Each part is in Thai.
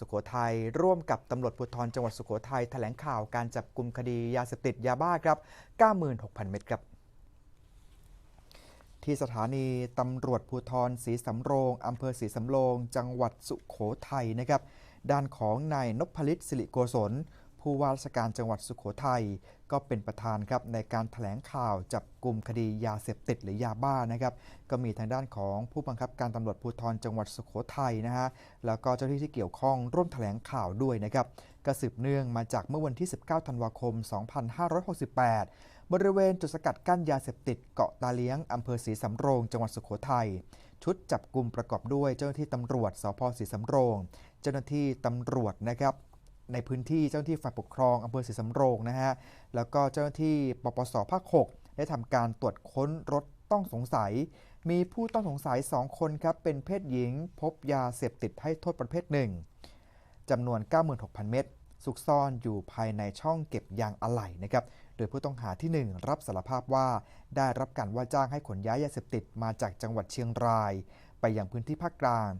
สุโขทัยร่วมกับตำรวจภูธรจังหวัดสุโขทัยแถลงข่าวการจับกลุ่มคดียาเสพติดยาบ้าครับ 96,000 เม็ดครับที่สถานีตำรวจภูธรศรีสำโรงอำเภอศรีสำโรง จังหวัดสุโขทัยนะครับ ด้านของนายนพลิตสิริโกศล ผู้ว่าราชการจังหวัดสุโขทัยก็เป็นประธานครับในการแถลงข่าวจับกลุ่มคดียาเสพติดหรือยาบ้านะครับก็มีทางด้านของผู้บังคับการตำรวจภูธรจังหวัดสุโขทัยนะฮะแล้วก็เจ้าหน้าที่ที่เกี่ยวข้องร่วมแถลงข่าวด้วยนะครับก็สืบเนื่องมาจากเมื่อวันที่ 19 ธันวาคม 2568 บริเวณจุดสกัดกั้นยาเสพติดเกาะตาเลี้ยงอำเภอศรีสำโรงจังหวัดสุโขทัยชุดจับกลุ่มประกอบด้วยเจ้าหน้าที่ตำรวจสพศรีสำโรง เจ้าหน้าที่ตำรวจนะครับ ในพื้นที่เจ้าหน้าที่ฝ่ายปกครองอำเภอศรีสำโรงนะฮะแล้วก็เจ้าหน้าที่ปปสภาค6ได้ทำการตรวจค้นรถต้องสงสัย มีผู้ต้องสงสัย 2 คนครับเป็นเพศหญิง พบยาเสพติดให้โทษประเภทหนึ่งจำนวน 96,000 เม็ดซุกซ่อนอยู่ภายในช่องเก็บยางอะไหล่นะครับ โดยผู้ต้องหาที่ 1 รับสารภาพว่าได้รับการว่าจ้างให้ขนย้ายยาเสพติดมาจากจังหวัดเชียงราย ไปยังพื้นที่ภาคกลาง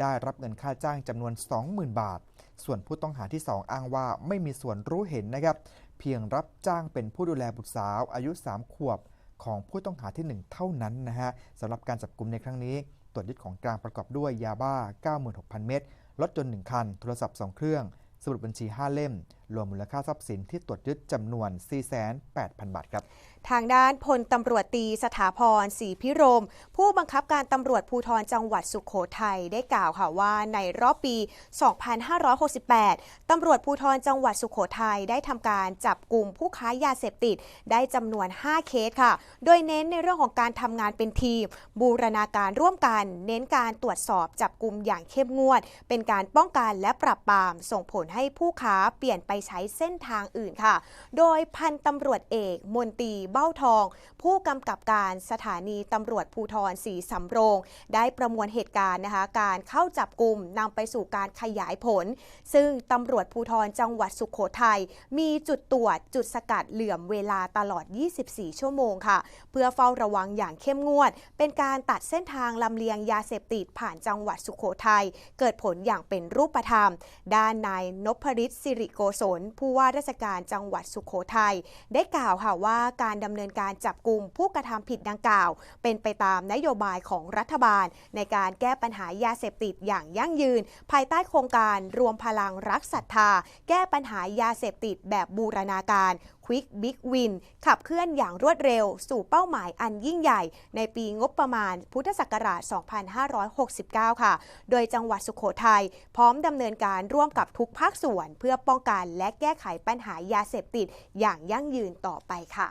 ได้รับเงินค่าจ้างจำนวน 20,000 บาท ส่วนผู้ต้องหาที่ 2 อ้างว่าไม่มีส่วนรู้เห็นนะครับ เพียงรับจ้างเป็นผู้ดูแลบุตรสาวอายุ 3 ขวบของผู้ต้องหาที่ 1 เท่านั้นนะฮะสำหรับการจับกลุ่มในครั้งนี้ ตรวจยึดของกลางประกอบด้วยยาบ้า 96,000 เม็ดรถยนต์1คัน โทรศัพท์ 2 เครื่อง สมุดบัญชี 5 เล่ม รวมมูลค่าทรัพย์สินที่ตรวจยึดจำนวน 48,000 บาทครับ ทางด้านพลตำรวจตีสถาพรศรีพิรม ผู้บังคับการตำรวจภูธรจังหวัดสุขโขทัยได้กล่าวค่ะว่าในรอบปี 2568 ตำรวจภูธรจังหวัดสุขโขทัยได้ทำการจับกลุ่มผู้ค้ายาเสพติด ได้จำนวน 5 เคสค่ะ โดยเน้นในเรื่องของการทำงานเป็นทีม บูรณาการร่วมกัน เน้นการตรวจสอบจับกลุ่มอย่างเข้มงวด เป็นการป้องกันและปรับปรามส่งผลให้ผู้ค้าเปลี่ยนไปใช้เส้นทางอื่นค่ะ โดยพันตำรวจเอก มนตีเบ้าทอง ผู้กำกับการสถานีตำรวจภูธรศรีสำโรง ได้ประมวลเหตุการณ์นะคะ การเข้าจับกลุ่มนำไปสู่การขยายผล ซึ่งตำรวจภูธรจังหวัดสุขโขทัยมีจุดตรวจจุดสกัดเหลื่อมเวลาตลอด 24 ชั่วโมงค่ะ เพื่อเฝ้าระวังอย่างเข้มงวด เป็นการตัดเส้นทางลำเลียงยาเสพติดผ่านจังหวัดสุขโขทัยเกิดผลอย่างเป็นรูปธรรม ด้านนายนพริตสิริโกศนผู้ว่าราชการจังหวัดสุขโขทัยได้กล่าวค่ะว่าการดำเนินการจับกลุ่มผู้กระทำผิดดังกล่าว เป็นไปตามนโยบายของรัฐบาล ในการแก้ปัญหายาเสพติดอย่างยั่งยืน ภายใต้โครงการรวมพลังรักศรัทธา แก้ปัญหายาเสพติดแบบบูรณาการ Quick Big Win ขับเคลื่อนอย่างรวดเร็ว สู่เป้าหมายอันยิ่งใหญ่ ในปีงบประมาณพุทธศักราช 2569 ค่ะ โดยจังหวัดสุขโขทัยพร้อมดำเนินการร่วมกับทุกภาคส่วน เพื่อป้องกันและแก้ไขปัญหายาเสพติดอย่างยั่งยืนต่อไปค่ะ